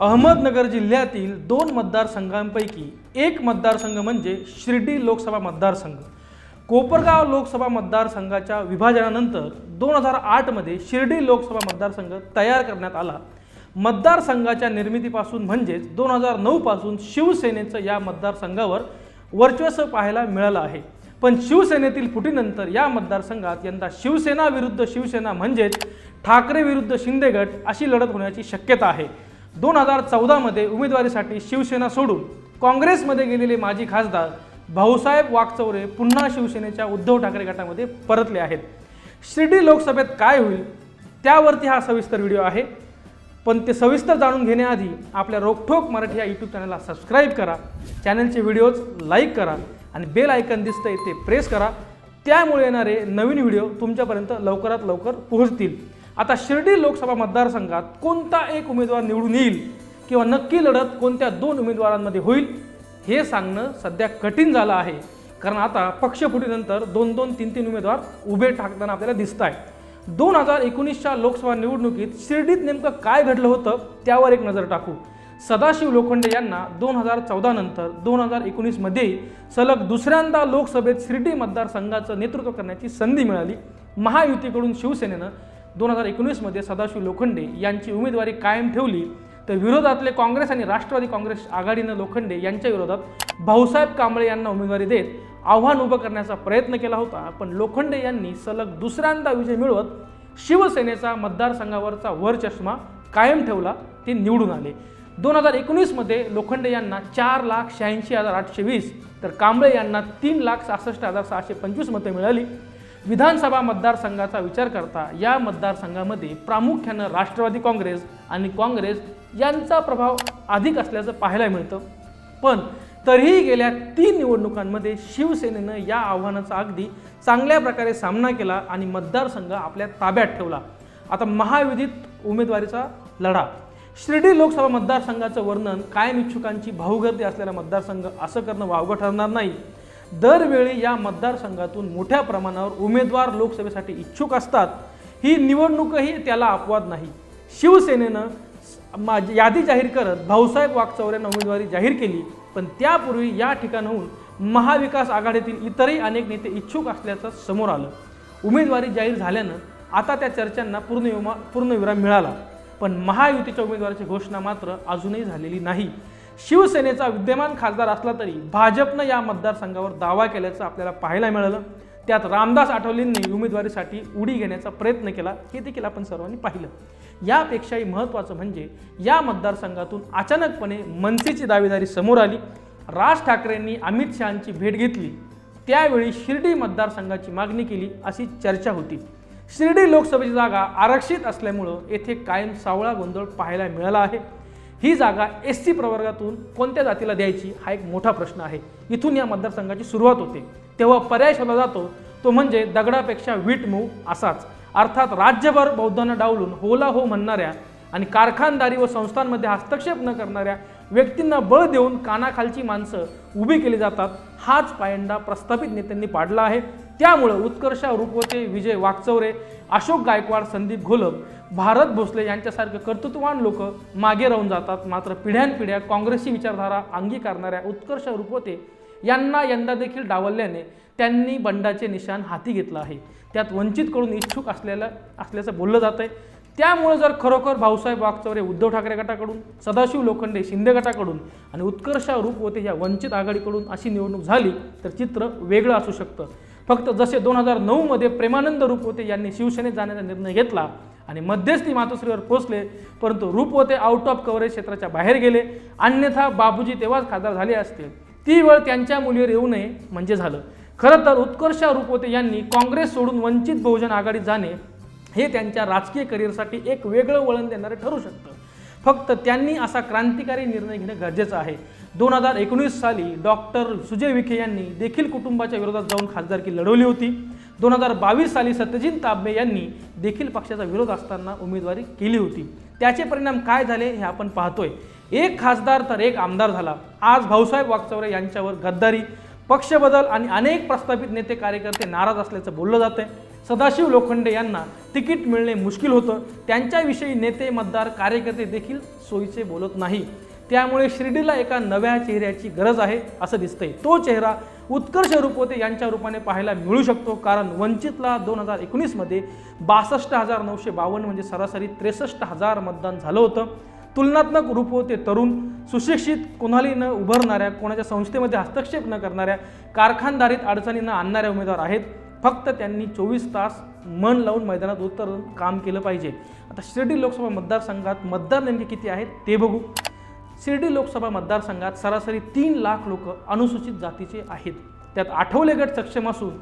अहमदनगर जिल्ह्यातील दोन मतदारसंघांपैकी एक मतदारसंघ म्हणजे शिर्डी लोकसभा मतदारसंघ. कोपरगाव लोकसभा मतदारसंघाच्या विभाजनानंतर दोन हजार आठमध्ये शिर्डी लोकसभा मतदारसंघ तयार करण्यात आला. मतदारसंघाच्या निर्मितीपासून म्हणजेच दोन हजार नऊपासून शिवसेनेचं या मतदारसंघावर वर्चस्व पाहायला मिळालं आहे. पण शिवसेनेतील फुटीनंतर या मतदारसंघात यंदा शिवसेना विरुद्ध शिवसेना म्हणजेच ठाकरे विरुद्ध शिंदेगट अशी लढत होण्याची शक्यता आहे. दोन हजार चौदामध्ये उमेदवारीसाठी शिवसेना सोडून काँग्रेसमध्ये गेलेले माजी खासदार भाऊसाहेब वाकचौरे पुन्हा शिवसेनेच्या उद्धव ठाकरे गटामध्ये परतले आहेत. शिर्डी लोकसभेत काय होईल त्यावरती हा सविस्तर व्हिडिओ आहे. पण ते सविस्तर जाणून घेण्याआधी आपल्या रोकठोक मराठी या यूट्यूब चॅनलला सबस्क्राईब करा. चॅनलचे व्हिडिओज लाईक करा आणि बेल आयकन दिसतंय ते प्रेस करा. त्यामुळे येणारे नवीन व्हिडिओ तुमच्यापर्यंत लवकरात लवकर पोहोचतील. आता शिर्डी लोकसभा मतदारसंघात कोणता एक उमेदवार निवडून येईल किंवा नक्की लढत कोणत्या दोन उमेदवारांमध्ये होईल हे सांगणं सध्या कठीण झालं आहे. कारण आता पक्षफुटीनंतर दोन दोन तीन तीन उमेदवार उभे ठाकताना आपल्याला दिसत आहे दोन हजार एकोणीसच्या लोकसभा निवडणुकीत शिर्डीत नेमकं काय घडलं होतं त्यावर एक नजर टाकू. सदाशिव लोखंडे यांना दोन हजार चौदा नंतर दोन हजार एकोणीसमध्ये सलग दुसऱ्यांदा लोकसभेत शिर्डी मतदारसंघाचं नेतृत्व करण्याची संधी मिळाली. महायुतीकडून शिवसेनेनं दोन हजार एकोणीसमध्ये सदाशिव लोखंडे यांची उमेदवारी कायम ठेवली तर विरोधातले काँग्रेस आणि राष्ट्रवादी काँग्रेस आघाडीनं लोखंडे यांच्या विरोधात भाऊसाहेब कांबळे यांना उमेदवारी देत आव्हान उभं करण्याचा प्रयत्न केला होता. पण लोखंडे यांनी सलग दुसऱ्यांदा विजय मिळवत शिवसेनेचा मतदारसंघावरचा वर चष्मा कायम ठेवला ते निवडून आले. दोन हजार एकोणीसमध्ये लोखंडे यांना चार लाख शहाऐंशी हजार आठशे वीस तर कांबळे यांना तीन लाख सहासष्ट हजार सहाशे पंचवीस मते मिळाली. विधानसभा मतदारसंघाचा विचार करता या मतदारसंघामध्ये प्रामुख्यानं राष्ट्रवादी काँग्रेस आणि काँग्रेस यांचा प्रभाव अधिक असल्याचं पाहायला मिळतं. पण तरीही गेल्या तीन निवडणुकांमध्ये शिवसेनेनं या आव्हानाचा अगदी चांगल्या प्रकारे सामना केला आणि मतदारसंघ आपल्या ताब्यात ठेवला. आता महाविधित उमेदवारीचा लढा. शिर्डी लोकसभा मतदारसंघाचं वर्णन कायम इच्छुकांची भाऊगर्दी असलेला मतदारसंघ असं करणं वावगं ठरणार नाही. दरवेळी या मतदारसंघातून मोठ्या प्रमाणावर उमेदवार लोकसभेसाठी इच्छुक असतात ही निवडणूकही त्याला अपवाद नाही. शिवसेनेनं यादी जाहीर करत भाऊसाहेब वाकचौऱ्यांना उमेदवारी जाहीर केली पण त्यापूर्वी या ठिकाणाहून महाविकास आघाडीतील इतरही अनेक नेते इच्छुक असल्याचं समोर आलं. उमेदवारी जाहीर झाल्यानं आता त्या चर्चांना पूर्णविमा पूर्णविराम मिळाला. पण महायुतीच्या उमेदवाराची घोषणा मात्र अजूनही झालेली नाही. शिवसेनेचा विद्यमान खासदार असला तरी भाजपनं या मतदारसंघावर दावा केल्याचं आपल्याला पाहायला मिळालं. त्यात रामदास आठवलेंनी उमेदवारीसाठी उडी घेण्याचा प्रयत्न केला. हे देखील आपण सर्वांनी पाहिलं. यापेक्षाही महत्त्वाचं म्हणजे या मतदारसंघातून अचानकपणे मनसेची दावेदारी समोर आली. राज ठाकरेंनी अमित शहांची भेट घेतली. त्यावेळी शिर्डी मतदारसंघाची मागणी केली अशी चर्चा होती. शिर्डी लोकसभेची जागा आरक्षित असल्यामुळं येथे कायम सावळा गोंधळ पाहायला मिळाला आहे. ही जागा एस सी प्रवर्गातून कोणत्या जातीला द्यायची हा एक मोठा प्रश्न आहे. इथून या मतदारसंघाची सुरुवात होते. तेव्हा पर्याय शोधला जातो. तो म्हणजे दगडापेक्षा वीट मूव असाच. अर्थात राज्यभर बौद्धांना डावलून होला हो म्हणणाऱ्या आणि कारखानदारी व संस्थांमध्ये हस्तक्षेप न करणाऱ्या व्यक्तींना बळ देऊन कानाखालची माणसं उभी केली जातात. हाच पायंडा प्रस्थापित नेत्यांनी पाडला आहे. त्यामुळं उत्कर्ष रूपवते विजय वाकचौरे अशोक गायकवाड संदीप घोलप भारत भोसले यांच्यासारखे कर्तृत्ववान लोक मागे राहून जातात. मात्र पिढ्यानपिढ्या काँग्रेसची विचारधारा अंगीकारणाऱ्या उत्कर्ष रूपवते यांना यंदा देखील डावलल्याने त्यांनी बंडाचे निशाण हाती घेतलं आहे. त्यात वंचितकडून इच्छुक असलेलं असल्याचं बोललं जात आहे त्यामुळे जर खरोखर भाऊसाहेब वागचौरे उद्धव ठाकरे गटाकडून सदाशिव लोखंडे शिंदे गटाकडून आणि उत्कर्ष रूपवते या वंचित आघाडीकडून अशी निवडणूक झाली तर चित्र वेगळं असू शकतं. फक्त जसे दोन हजार नऊमध्ये प्रेमानंद रूपवते यांनी शिवसेनेत जाण्याचा निर्णय घेतला आणि मध्यस्थी मातोश्रीवर पोहोचले परंतु रूपवते आउट ऑफ कव्हरेज क्षेत्राच्या बाहेर गेले. अन्यथा बाबूजी तेव्हाच खासदार झाले असते. ती वेळ त्यांच्या मुलीवर येऊ नये म्हणजे झालं. खरं तर उत्कर्ष रूपवते यांनी काँग्रेस सोडून वंचित बहुजन आघाडीत जाणे हे त्यांच्या राजकीय करिअरसाठी एक वेगळं वळण देणारे ठरू शकतं. फक्त त्यांनी असा क्रांतिकारी निर्णय घेणं गरजेचं आहे. दोन हजार एकोणीस साली डॉक्टर सुजय विखे यांनी देखील कुटुंबाच्या विरोधात जाऊन खासदारकी लढवली होती. दोन हजार बावीस साली सत्यजित तांबे यांनी देखील पक्षाचा विरोध असताना उमेदवारी केली होती. त्याचे परिणाम काय झाले हे आपण पाहतोय. एक खासदार तर एक आमदार झाला. आज भाऊसाहेब वागचौरे यांच्यावर गद्दारी पक्षबदल आणि अनेक प्रस्थापित नेते कार्यकर्ते नाराज असल्याचं बोललं जातं सदाशिव लोखंडे यांना तिकीट मिळणे मुश्किल होतं. त्यांच्याविषयी नेते मतदार कार्यकर्ते देखील सोयीचे बोलत नाही. त्यामुळे शिर्डीला एका नव्या चेहऱ्याची गरज आहे असं दिसतंय. तो चेहरा उत्कर्ष रुपवते यांच्या रूपाने पाहायला मिळू शकतो कारण वंचितला दोन हजार एकोणीसमध्ये बासष्ट हजार नऊशे बावन्न म्हणजे सरासरी त्रेसष्ट हजार मतदान झालं होतं. तुलनात्मक रूपवते तरुण सुशिक्षित कोणाली न उभारणाऱ्या कोणाच्या संस्थेमध्ये हस्तक्षेप न करणाऱ्या कारखानदारीत अडचणी न आणणाऱ्या उमेदवार आहेत. फक्त त्यांनी चोवीस तास मन लावून मैदानात उतरून काम केलं पाहिजे. आता शिर्डी लोकसभा मतदारसंघात मतदार नेमके किती आहेत ते बघू. शिर्डी लोकसभा मतदारसंघात सरासरी तीन लाख लोक अनुसूचित जातीचे आहेत. त्यात आठवले गट सक्षम असून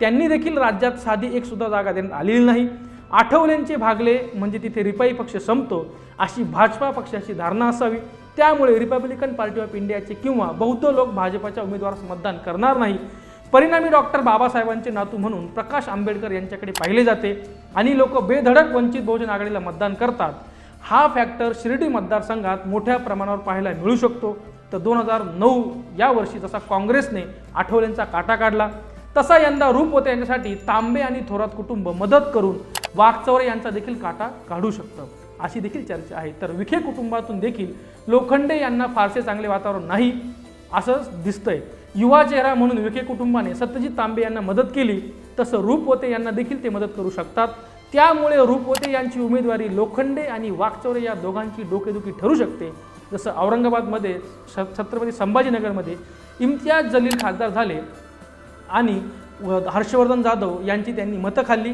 त्यांनी देखील राज्यात साधी एक सुद्धा जागा देण्यात आलेली नाही. आठवल्यांचे भागले म्हणजे तिथे रिपाई पक्ष संपतो अशी भाजपा पक्षाची धारणा असावी. त्यामुळे रिपब्लिकन पार्टी ऑफ इंडियाचे किंवा बौद्ध लोक भाजपाच्या उमेदवारास मतदान करणार नाही. परिणामी डॉक्टर बाबासाहेबांचे नातू म्हणून प्रकाश आंबेडकर यांच्याकडे पाहिले जाते आणि लोक बेधडक वंचित बहुजन आघाडीला मतदान करतात. हा फॅक्टर शिर्डी मतदारसंघात मोठ्या प्रमाणावर पाहायला मिळू शकतो. तर दोन हजार नऊ या वर्षी जसा काँग्रेसने आठवलेंचा काटा काढला तसा यंदा रूप होते यांच्यासाठी तांबे आणि थोरात कुटुंब मदत करून वाघचौरे यांचा देखील काटा काढू शकतं. अशी देखील चर्चा आहे. तर विखे कुटुंबातून देखील लोखंडे यांना फारसे चांगले वातावरण नाही असं दिसतंय. युवा चेहरा म्हणून विखे कुटुंबाने सत्यजित तांबे यांना मदत केली तसं रूपवते यांना देखील ते मदत करू शकतात. त्यामुळे रूपवते यांची उमेदवारी लोखंडे आणि वाकचौरे या दोघांची डोकेदुखी ठरू शकते. जसं औरंगाबादमध्ये छ छत्रपती संभाजीनगरमध्ये इम्तियाज जलील खासदार झाले आणि हर्षवर्धन जाधव यांची त्यांनी मतं खाल्ली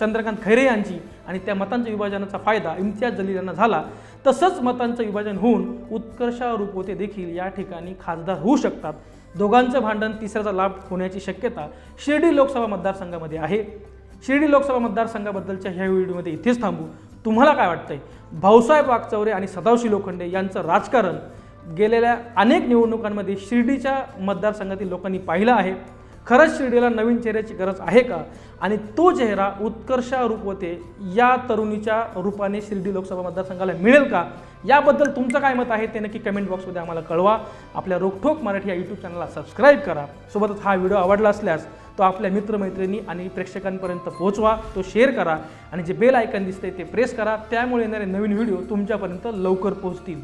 चंद्रकांत खैरे यांची आणि त्या मतांच्या विभाजनाचा फायदा इम्तियाज जलील यांना झाला. तसंच मतांचं विभाजन होऊन उत्कर्षारूप होते देखील या ठिकाणी खासदार होऊ शकतात. दोघांचं भांडण तिसऱ्याचा लाभ होण्याची शक्यता शिर्डी लोकसभा मतदारसंघामध्ये आहे. शिर्डी लोकसभा मतदारसंघाबद्दलच्या ह्या व्हिडिओमध्ये इथेच थांबू. तुम्हाला काय वाटतंय? भाऊसाहेब वागचौरे आणि सदावशी लोखंडे यांचं राजकारण गेलेल्या अनेक निवडणुकांमध्ये शिर्डीच्या मतदारसंघातील लोकांनी पाहिलं आहे. खरंच शिर्डीला नवीन चेहऱ्याची गरज आहे का? आणि तो चेहरा उत्कर्षा रूपवते या तरुणीच्या रूपाने शिर्डी लोकसभा मतदारसंघाला मिळेल का? याबद्दल तुमचं काय मत आहे ते नक्की कमेंट बॉक्समध्ये आम्हाला कळवा. आपल्या रोखोक मराठी या यूट्यूब चॅनलला सबस्क्राईब करा. सोबतच हा व्हिडिओ आवडला असल्यास तो आपल्या मित्रमैत्रिणी आणि प्रेक्षकांपर्यंत पोहोचवा तो शेअर करा आणि जे बेल आयकन दिसते ते प्रेस करा. त्यामुळे येणारे नवीन व्हिडिओ तुमच्यापर्यंत लवकर पोहोचतील.